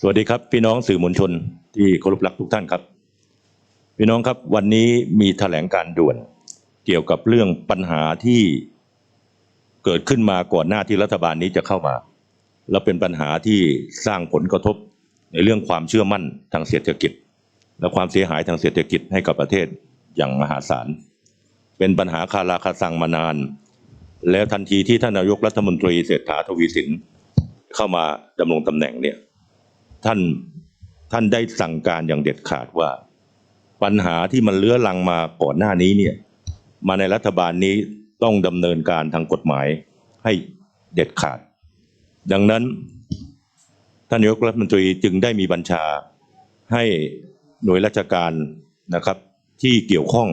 สวัสดีครับ พี่น้องสื่อมวลชนที่เคารพรักทุกท่านครับ พี่น้องครับวันนี้มีแถลงการด่วน เกี่ยวกับเรื่องปัญหาที่เกิดขึ้นมาก่อนหน้าที่รัฐบาลนี้จะเข้ามา และเป็นปัญหาที่สร้างผลกระทบในเรื่องความเชื่อมั่นทางเศรษฐกิจ และความเสียหายทางเศรษฐกิจให้กับประเทศอย่างมหาศาลเป็นปัญหาคาราคาซังมานาน แล้วทันทีที่ท่านนายกรัฐมนตรีเศรษฐาทวีสินเข้ามาดำรงตำแหน่งเนี่ย ท่านท่านได้สั่งการอย่างเด็ดขาดว่า ปัญหาที่มันเลื้อรังมาก่อนหน้านี้เนี่ย มาในรัฐบาลนี้ต้องดำเนินการทางกฎหมายให้เด็ดขาด ดังนั้นท่านนายกรัฐมนตรีจึงได้มีบัญชาให้หน่วยราชการนะครับที่เกี่ยวข้อง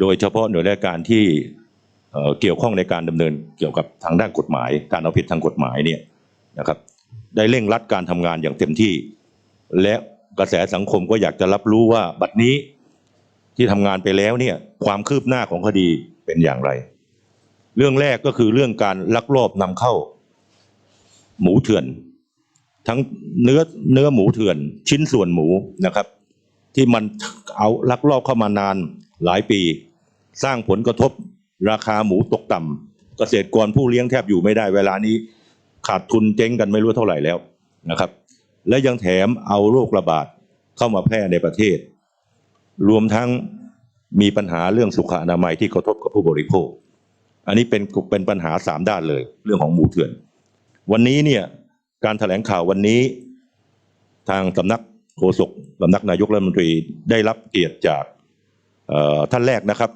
โดยเฉพาะหน่วยราชการที่เเกี่ยวข้องในการดำเนินเกี่ยวกับทางด้านกฎหมาย การเอาผิดทางกฎหมายเนี่ยนะครับ ได้เร่งรัดการทำงานอย่างเต็มที่ และกระแสสังคมก็อยากจะรับรู้ว่าบัดนี้ที่ทำงานไปแล้วเนี่ยความคืบหน้าของคดีเป็นอย่างไร เรื่องแรกก็คือเรื่องการลักลอบนำเข้า หมูเถื่อน ทั้งเนื้อเนื้อหมูเถื่อน ชิ้นส่วนหมูนะครับ ที่มันเอาลักลอบเข้ามานานหลายปี สร้างผลกระทบราคาหมูตกต่ำเกษตรกรผู้เลี้ยงแทบอยู่ไม่ได้เวลานี้ ขาดทุนเจ๊งกันไม่รู้เท่าไหร่แล้วนะครับ และยังแถมเอาโรคระบาดเข้ามาแพร่ในประเทศ รวมทั้งมีปัญหาเรื่องสุขอนามัยที่กระทบกับผู้บริโภค อันนี้เป็นเป็นปัญหาสามด้านเลย เรื่องของหมูเถื่อน วันนี้เนี่ยการแถลงข่าววันนี้ ทางสำนักโฆษกสำนักนายกรัฐมนตรีได้รับเกียรติจากท่านแรกนะครับ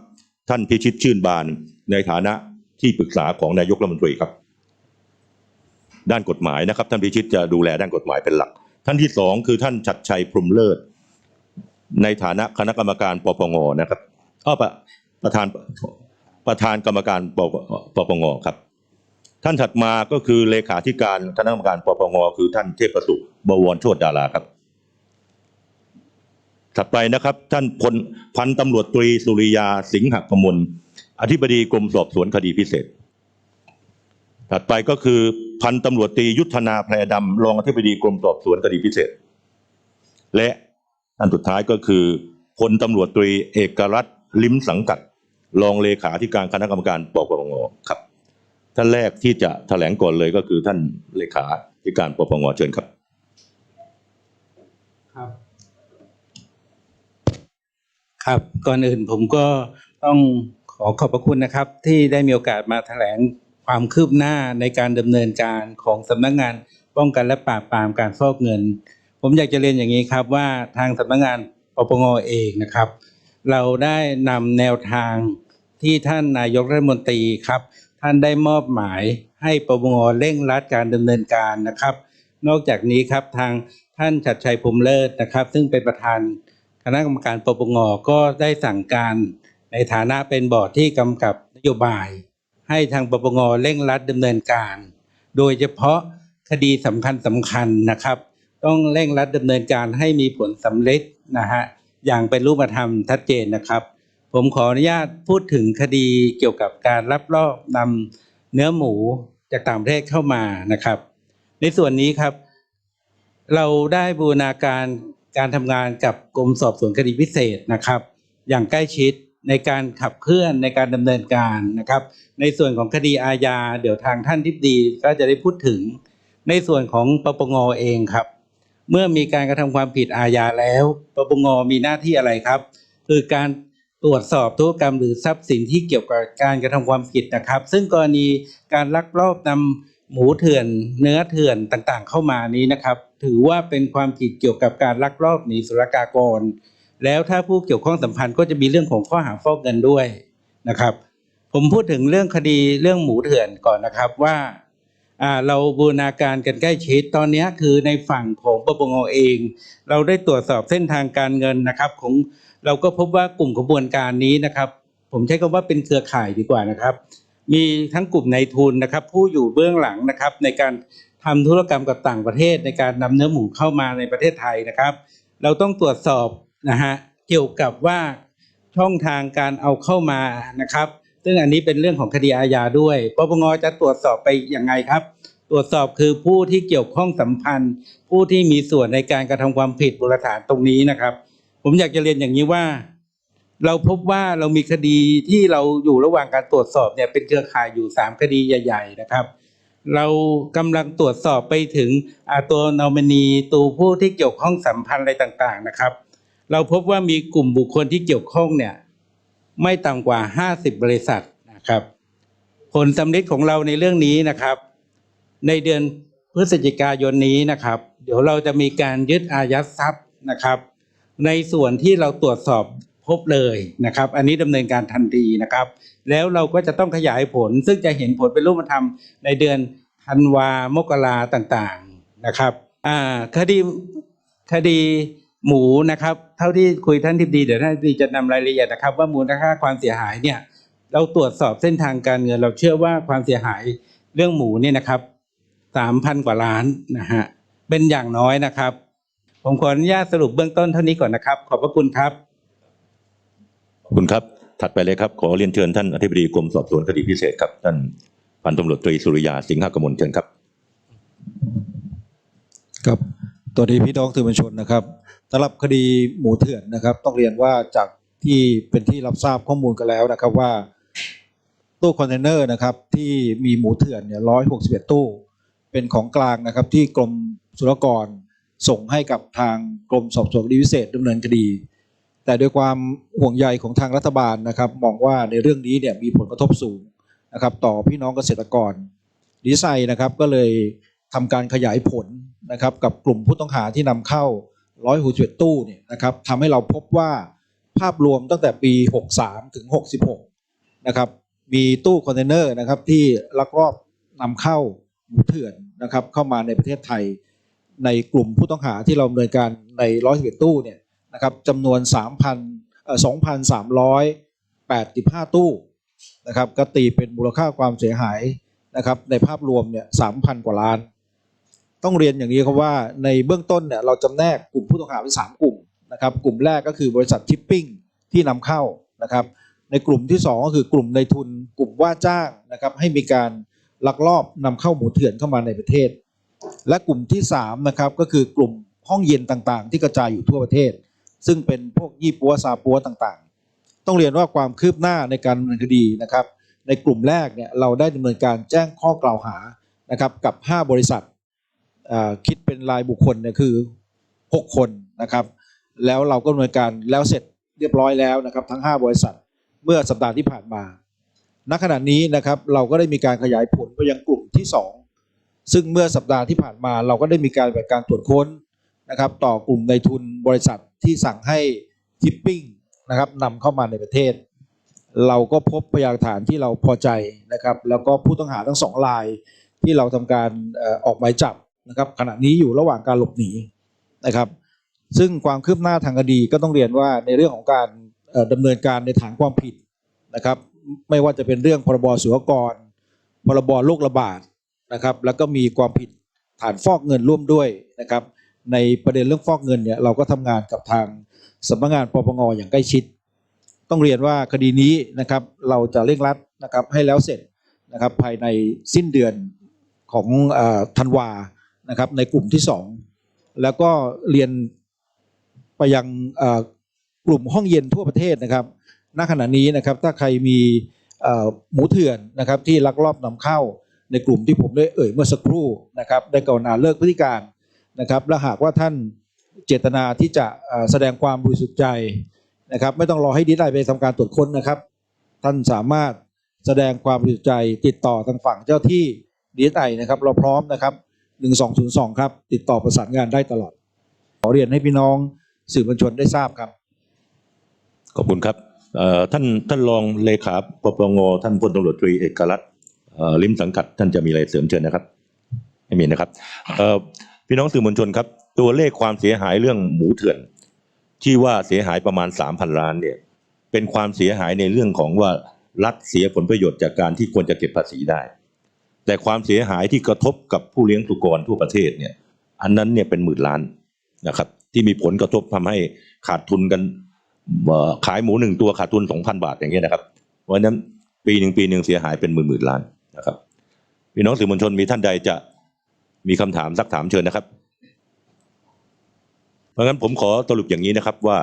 ท่านพิชิตชื่นบานในฐานะที่ปรึกษาของนายกรัฐมนตรีครับ ด้านกฎหมายนะครับ ท่านพิชิตจะดูแลด้านกฎหมายเป็นหลัก ท่านที่สองคือท่านชัดชัยพรมเลิศ ในฐานะคณะกรรมการปปงนะครับอ้อประประธานประธานกรรมการปปปงครับ ท่านถัดมาก็คือเลขาธิการคณะกรรมการปปงคือท่านเทพประสุบวรโชติดาราครับ ถัดไปนะครับ ท่านพลพันตำรวจตรีสุริยาสิงหกมลอธิบดีกรมสอบสวนคดีพิเศษ ถัดไปก็คือ พันตำรวจตรียุทธนาแพรดำรองอธิบดีกรมสอบสวนคดีพิเศษ และท่านสุดท้ายก็คือพลตำรวจตรีเอกรัตน์ลิ้มสังกัด รองเลขาธิการคณะกรรมการปปงครับ ท่านแรกที่จะแถลงก่อนเลยก็คือท่านเลขาธิการปปงเชิญครับ ครับ ครับก่อนอื่นผมก็ต้องขอขอบพระคุณนะครับ ที่ได้มีโอกาสมาแถลง ความคืบหน้าในการดำเนินการของสำนักงานป้องกันและปราบปรามการฟอกเงิน ผมอยากจะเรียนอย่างนี้ครับว่าทางสำนักงานปปงเองนะครับ เราได้นำแนวทางที่ท่านนายกรัฐมนตรีครับ ท่านได้มอบหมายให้ปปงเร่งรัดการดำเนินการนะครับ นอกจากนี้ครับทางท่านชัดชัยพรมเลิศนะครับ ซึ่งเป็นประธานคณะกรรมการปปงก็ได้สั่งการในฐานะเป็นบอร์ดที่กำกับนโยบาย ให้ทางปปงเร่งรัดดำเนินการ โดยเฉพาะคดีสำคัญสำคัญนะครับ ต้องเร่งรัดดำเนินการให้มีผลสำเร็จนะฮะอย่างเป็นรูปธรรมชัดเจนนะครับ ผมขออนุญาตพูดถึงคดีเกี่ยวกับการรับลอบนำเนื้อหมูจากต่างประเทศเข้ามานะครับ ในส่วนนี้ครับ เราได้บูรณาการการทำงานกับกรมสอบสวนคดีพิเศษนะครับ อย่างใกล้ชิด ในการขับเคลื่อนในการดำเนินการนะครับ ในส่วนของคดีอาญาเดี๋ยวทางท่านทิบดีก็จะได้พูดถึง ในส่วนของปปงเองครับ เมื่อมีการกระทำความผิดอาญาแล้วปปงมีหน้าที่อะไรครับ คือการตรวจสอบธุรกรรมหรือทรัพย์สินที่เกี่ยวกับการกระทำความผิดนะครับ ซึ่งกรณีการลักลอบนำหมูเถื่อนเนื้อเถื่อนต่างๆ เข้ามานี้นะครับ ถือว่าเป็นความผิดเกี่ยวกับการลักลอบหนีศุลกากร แล้วถ้าผู้เกี่ยวข้องสัมพันธ์ก็จะมีเรื่องของข้อหาฟอกเงินด้วยนะครับ ผมพูดถึงเรื่องคดีเรื่องหมูเถื่อนก่อนนะครับว่าเราบูรณาการกันใกล้ชิดตอนนี้คือในฝั่งของปปงเอง เราได้ตรวจสอบเส้นทางการเงินนะครับ ของเราก็พบว่ากลุ่มขบวนการนี้นะครับ ผมใช้คำว่าเป็นเครือข่ายดีกว่านะครับ มีทั้งกลุ่มในทุนนะครับ ผู้อยู่เบื้องหลังนะครับ ในการทำธุรกรรมกับต่างประเทศ ในการนำเนื้อหมูเข้ามาในประเทศไทยนะครับ เราต้องตรวจสอบ นะฮะเกี่ยวกับว่าช่องทางการเอาเข้ามานะครับ ซึ่งอันนี้เป็นเรื่องของคดีอาญาด้วยปปงจะตรวจสอบไปยังไงครับ ตรวจสอบคือผู้ที่เกี่ยวข้องสัมพันธ์ ผู้ที่มีส่วนในการกระทำความผิดมูลฐานตรงนี้นะครับ ผมอยากจะเรียนอย่างนี้ว่า เราพบว่าเรามีคดีที่เราอยู่ระหว่างการตรวจสอบเนี่ยเป็นเครือข่ายอยู่สามคดีใหญ่ ๆ นะครับเรากำลังตรวจสอบไปถึงตัวนอมินีตัวผู้ที่เกี่ยวข้องสัมพันธ์อะไรต่างๆนะครับ เราพบว่ามีกลุ่มบุคคลที่เกี่ยวข้องเนี่ยไม่ต่ำกว่า 50 บริษัทนะครับ ผลสำลิดของเราในเรื่องนี้นะครับ ในเดือนพฤศจิกายนนี้นะครับ เดี๋ยวเราจะมีการยึดอายัดทรัพย์นะครับ ในส่วนที่เราตรวจสอบพบเลยนะครับ อันนี้ดำเนินการทันทีนะครับ แล้วเราก็จะต้องขยายผล ซึ่งจะเห็นผลเป็นรูปธรรมในเดือนธันวามกราต่างๆนะครับคดีคดี หมูนะครับ เท่าที่คุยท่านทิบดีเดี๋ยวท่านทิบดีจะนำรายละเอียดนะครับ ว่ามูลค่าความเสียหายเนี่ยเราตรวจสอบเส้นทางการเงิน เราเชื่อว่าความเสียหายเรื่องหมูเนี่ยนะครับสามพันกว่าล้านนะฮะเป็นอย่างน้อยนะครับ ผมขออนุญาตสรุปเบื้องต้นเท่านี้ก่อนนะครับ ขอบพระคุณครับขอบคุณครับ ถัดไปเลยครับ ขอเรียนเชิญท่านอธิบดีกรมสอบสวนคดีพิเศษครับ ท่านพันตำรวจตรีสุริยาสิงหกมลเชิญครับ ครับ ตัวนี้พี่น้องสื่อมวลชนนะครับ สำหรับคดีหมูเถื่อนนะครับ ต้องเรียนว่าจากที่เป็นที่รับทราบข้อมูลกันแล้วนะครับว่า ตู้คอนเทนเนอร์นะครับที่มีหมูเถื่อนเนี่ยร้อยหกสิบเอ็ดตู้ เป็นของกลางนะครับที่กรมศุลกรส่งให้กับทางกรมสอบสวนคดีพิเศษดำเนินคดี แต่ด้วยความห่วงใยของทางรัฐบาลนะครับมองว่าในเรื่องนี้เนี่ยมีผลกระทบสูงนะครับต่อพี่น้องเกษตรกรดีไซน์นะครับก็เลยทำการขยายผลนะครับกับกลุ่มผู้ต้องหาที่นำเข้า ร้อยหูจตู้เนี่ยนะครับทำให้เราพบว่าภาพรวมตั้งแต่ปี 63 ถึง 66 นะครับมีตู้คอนเทนเนอร์นะครับที่ลักลอบนำเข้าหมูเถื่อนนะครับเข้ามาในประเทศไทย ในกลุ่มผู้ต้องหาที่เราดำเนินการใน111ตู้เนี่ยนะครับจำนวน 3,000เอ่อ2,385 ตู้นะครับก็ตีเป็นมูลค่าความเสียหายนะครับในภาพรวมเนี่ยสามพันกว่าล้าน ต้องเรียนอย่างนี้ครับว่าในเบื้องต้นเนี่ยเราจำแนกกลุ่มผู้ต้องหาเป็นสามกลุ่มนะครับกลุ่มแรกก็คือบริษัทชิปปิ้งที่นำเข้านะครับในกลุ่มที่สองก็คือกลุ่มในทุนกลุ่มว่าจ้างนะครับให้มีการลักลอบนำเข้าหมูเถื่อนเข้ามาในประเทศ และกลุ่มที่สามนะครับก็คือกลุ่มห้องเย็นต่างๆ ที่กระจายอยู่ทั่วประเทศ ซึ่งเป็นพวกยี่ปัวซาปัวต่างๆ ต้องเรียนว่าความคืบหน้าในการดำเนินคดีนะครับในกลุ่มแรกเนี่ยเราได้ดำเนินการแจ้งข้อกล่าวหานะครับกับ 5 บริษัท คิดเป็นรายบุคคลเนี่ยคือ 6 คนนะครับ แล้วเราก็ดำเนินการแล้วเสร็จเรียบร้อยแล้วนะครับ ทั้ง 5 บริษัทเมื่อสัปดาห์ที่ผ่านมา ณ ขณะนี้นะครับเราก็ได้มีการขยายผลไปยังกลุ่มที่ 2 ซึ่งเมื่อสัปดาห์ที่ผ่านมา เราก็ได้มีการแบบการตรวจค้นนะครับต่อกลุ่มในทุนบริษัทที่สั่งให้ทิปปิ้งนะครับนำเข้ามาในประเทศ เราก็พบพยานฐานที่เราพอใจนะครับ แล้วก็ผู้ต้องหาทั้งสองรายที่เราทำการออกหมายจับ นะครับขณะนี้อยู่ระหว่างการหลบหนีนะครับ ซึ่งความคืบหน้าทางคดีก็ต้องเรียนว่าในเรื่องของการเอ่อดำเนินการในฐานความผิดนะครับ ไม่ว่าจะเป็นเรื่องพรบศุลกร พรบโรคระบาดนะครับ แล้วก็มีความผิดฐานฟอกเงินร่วมด้วยนะครับ ในประเด็นเรื่องฟอกเงินเนี่ยเราก็ทำงานกับทางสำนักงานปปงอย่างใกล้ชิด ต้องเรียนว่าคดีนี้นะครับเราจะเร่งรัดนะครับให้แล้วเสร็จนะครับภายในสิ้นเดือนของอธันวา นะครับในกลุ่มที่สองแล้วก็เรียนไปยังกลุ่มห้องเย็นทั่วประเทศนะครับณขณะนี้นะครับถ้าใครมีหมูเถื่อนนะครับที่ลักลอบนำเข้าในกลุ่มที่ผมได้เอ่ยเมื่อสักครู่นะครับได้กรุณาเลิกพฤติการนะครับและหากว่าท่านเจตนาที่จะแสดงความบริสุทธิ์ใจนะครับไม่ต้องรอให้ดีไลไปทำการตรวจค้นนะครับ ท่านสามารถแสดงความบริสุทธิ์ใจติดต่อทางฝั่งเจ้าที่ดีไอนะครับ เราพร้อมนะครับ 1202 ครับ ติดต่อประสานงานได้ตลอด ขอเรียนให้พี่น้องสื่อมวลชนได้ทราบครับ ขอบคุณครับท่านท่านรองเลขาปปงท่านพลตำรวจตรีเอกลักษณ์ลิมสังกัด ท่านจะมีอะไรเสริมเชิญนะครับไม่มีนะครับพี่น้องสื่อมวลชนครับ ตัวเลขความเสียหายเรื่องหมูเถื่อน ที่ว่าเสียหายประมาณสามพันล้านเนี่ยเป็นความเสียหายในเรื่องของว่ารัฐเสียผลประโยชน์จากการที่ควรจะเก็บภาษีได้ แต่ความเสียหายที่กระทบกับผู้เลี้ยงสุกรทั่วประเทศเนี่ย อันนั้นเนี่ยเป็นหมื่นล้านนะครับ ที่มีผลกระทบทำให้ขาดทุนกันขายหมูหนึ่งตัวขาดทุนสองพันบาทอย่างเงี้ยนะครับ เพราะฉะนั้นปีหนึ่งปีหนึ่งเสียหายเป็นหมื่นหมื่นล้านนะครับพี่น้องสื่อมวลชนมีท่านใดจะมีคำถามสักถามเชิญนะครับ เพราะงั้นผมขอสรุปอย่างนี้นะครับว่า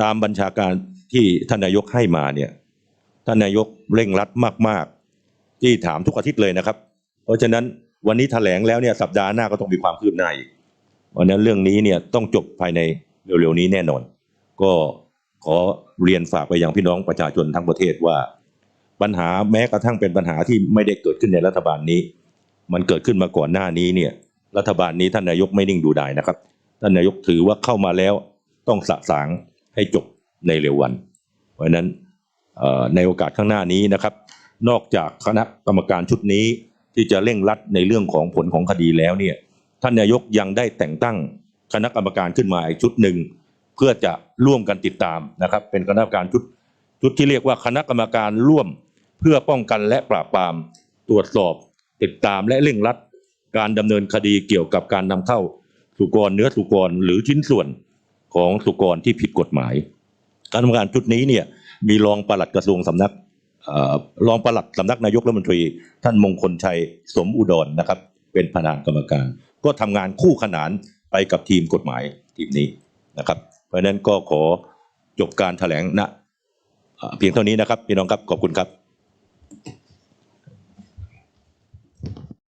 ตามบัญชาการที่ท่านนายกให้มาเนี่ยท่านนายกเร่งรัดมาก ๆ ที่ถามทุกอาทิตย์เลยนะครับ เพราะฉะนั้นวันนี้แถลงแล้วเนี่ยสัปดาห์หน้าก็ต้องมีความคืบหน้าอีกเพราะฉะนั้นเรื่องนี้เนี่ยต้องจบภายในเร็วๆนี้แน่นอน ก็ขอเรียนฝากไปยังพี่น้องประชาชนทั้งประเทศว่า ปัญหาแม้กระทั่งเป็นปัญหาที่ไม่ได้เกิดขึ้นในรัฐบาลนี้ มันเกิดขึ้นมาก่อนหน้านี้เนี่ยรัฐบาลนี้ท่านนายกไม่นิ่งดูดายนะครับ ท่านนายกถือว่าเข้ามาแล้วต้องสะสางให้จบในเร็ววัน เพราะฉะนั้นในโอกาสข้างหน้านี้นะครับ นอกจากคณะกรรมการชุดนี้ที่จะเร่งรัดในเรื่องของผลของคดีแล้วเนี่ยท่านนายกยังได้แต่งตั้งคณะกรรมการขึ้นมาอีกชุดหนึ่งเพื่อจะร่วมกันติดตามนะครับเป็นคณะกรรมการชุดชุดที่เรียกว่าคณะกรรมการร่วมเพื่อป้องกันและปราบปรามตรวจสอบ ติดตามและเร่งรัด การดำเนินคดีเกี่ยวกับการนำเข้าสุกรเนื้อสุกรหรือชิ้นส่วนของสุกรที่ผิดกฎหมายคณะกรรมการชุดนี้เนี่ยมีรองปลัดกระทรวงสำนัก รองปลัดสำนักนายกรัฐมนตรี ท่านมงคลชัยสมอุดรนะครับ เป็นประธานกรรมการ ก็ทำงานคู่ขนานไปกับทีมกฎหมายทีมนี้นะครับ เพราะนั้นก็ขอจบการแถลงณนะเพียงเท่านี้นะครับพี่น้องครับขอบคุณครับ